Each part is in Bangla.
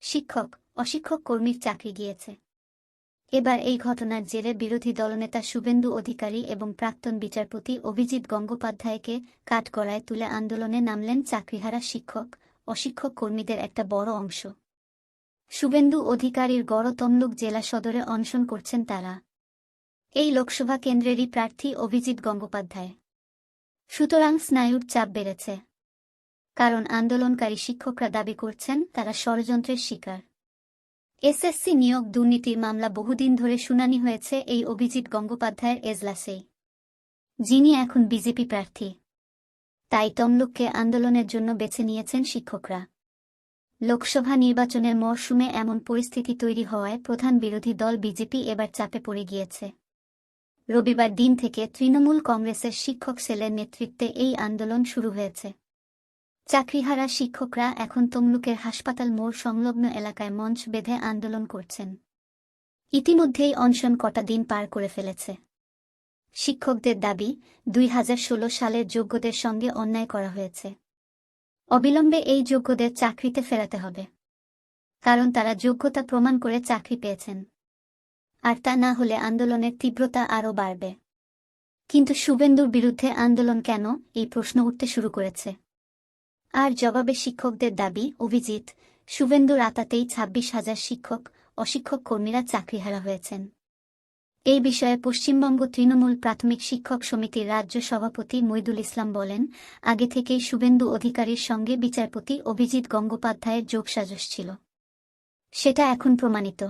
শিক্ষক, অশিক্ষক কর্মীর চাকরি গিয়েছে। এবার এই ঘটনার জেরে বিরোধী দলনেতা শুভেন্দু অধিকারী এবং প্রাক্তন বিচারপতি অভিজিৎ গঙ্গোপাধ্যায়কে কাঠগড়ায় তুলে আন্দোলনে নামলেন চাকরিহারা শিক্ষক, অশিক্ষক কর্মীদের একটা বড় অংশ। শুভেন্দু অধিকারীর গড় তমলুক জেলা সদরে অনশন করছেন তারা। এই লোকসভা কেন্দ্রেরই প্রার্থী অভিজিৎ গঙ্গোপাধ্যায়। সুতরাং স্নায়ুর চাপ বেড়েছে। কারণ আন্দোলনকারী শিক্ষকরা দাবি করছেন তারা ষড়যন্ত্রের শিকার। এসএসসি নিয়োগ দুর্নীতির মামলা বহুদিন ধরে শুনানি হয়েছে এই অভিজিৎ গঙ্গোপাধ্যায়ের এজলাসেই যিনি এখন বিজেপি প্রার্থী। তাই তমলুককে আন্দোলনের জন্য বেছে নিয়েছেন শিক্ষকরা। লোকসভা নির্বাচনের মরশুমে এমন পরিস্থিতি তৈরি হওয়ায় প্রধান বিরোধী দল বিজেপি এবার চাপে পড়ে গিয়েছে। রবিবার দিন থেকে তৃণমূল কংগ্রেসের শিক্ষক সেলের নেতৃত্বে এই আন্দোলন শুরু হয়েছে। চাকরিহারা শিক্ষকরা এখন তমলুকের হাসপাতাল মোড় সংলগ্ন এলাকায় মঞ্চ বেঁধে আন্দোলন করছেন। ইতিমধ্যেই অনশন কটা দিন পার করে ফেলেছে। শিক্ষকদের দাবি, দুই হাজার ষোলো সালের যোগ্যদের সঙ্গে অন্যায় করা হয়েছে। অবিলম্বে এই যোগ্যদের চাকরিতে ফেরাতে হবে। কারণ তারা যোগ্যতা প্রমাণ করে চাকরি পেয়েছেন। আর তা না হলে আন্দোলনের তীব্রতা আরও বাড়বে। কিন্তু শুভেন্দুর বিরুদ্ধে আন্দোলন কেন? এই প্রশ্ন উঠতে শুরু করেছে। আর জবাবে শিক্ষকদের দাবি, অভিজিৎ শুভেন্দু রাতাতেই ছাব্বিশ হাজার শিক্ষক, অশিক্ষক কর্মীরা চাকরিহারা হয়েছেন। এই বিষয়ে পশ্চিমবঙ্গ তৃণমূল প্রাথমিক শিক্ষক সমিতির রাজ্য সভাপতি মইদুল ইসলাম বলেন, আগে থেকেই শুভেন্দু অধিকারীর সঙ্গে বিচারপতি অভিজিৎ গঙ্গোপাধ্যায়ের যোগসাজশ ছিল। সেটা এখন প্রমাণিত।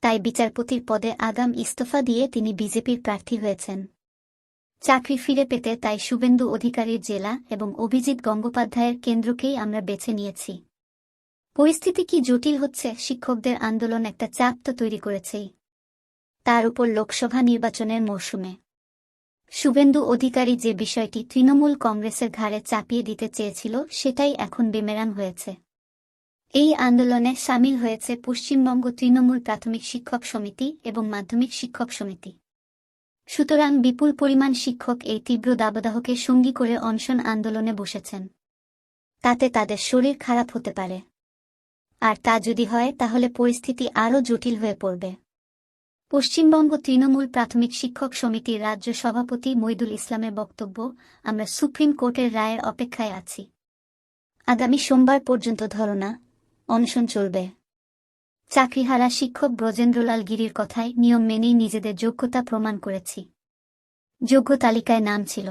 তাই বিচারপতির পদে আগাম ইস্তফা দিয়ে তিনি বিজেপির প্রার্থী হয়েছেন। চাকরি ফিরে পেতে তাই শুভেন্দু অধিকারীর জেলা এবং অভিজিৎ গঙ্গোপাধ্যায়ের কেন্দ্রকেই আমরা বেছে নিয়েছি। পরিস্থিতি কি জটিল হচ্ছে শিক্ষকদের আন্দোলন একটা চাপ তো তৈরি করেছেই তার উপর লোকসভা নির্বাচনের মরশুমে। শুভেন্দু অধিকারী যে বিষয়টি তৃণমূল কংগ্রেসের ঘাড়ে চাপিয়ে দিতে চেয়েছিল সেটাই এখন বেমেরান হয়েছে। এই আন্দোলনে সামিল হয়েছে পশ্চিমবঙ্গ তৃণমূল প্রাথমিক শিক্ষক সমিতি এবং মাধ্যমিক শিক্ষক সমিতি। সুতরাং বিপুল পরিমাণ শিক্ষক এই তীব্র দাবদাহকে সঙ্গী করে অনশন আন্দোলনে বসেছেন। তাতে তাদের শরীর খারাপ হতে পারে। আর তা যদি হয়, তাহলে পরিস্থিতি আরও জটিল হয়ে পড়বে। পশ্চিমবঙ্গ তৃণমূল প্রাথমিক শিক্ষক সমিতির রাজ্য সভাপতি মইদুল ইসলামের বক্তব্য, আমরা সুপ্রিম কোর্টের রায়ের অপেক্ষায় আছি। আগামী সোমবার পর্যন্ত ধরনা অনশন চলবে। চাকরিহারা শিক্ষক ব্রজেন্দ্রলাল গিরির কথায় নিয়ম মেনেই নিজেদের যোগ্যতা প্রমাণ করেছি। যোগ্য তালিকায় নাম ছিল।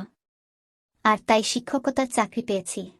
আর তাই শিক্ষকতার চাকরি পেয়েছি।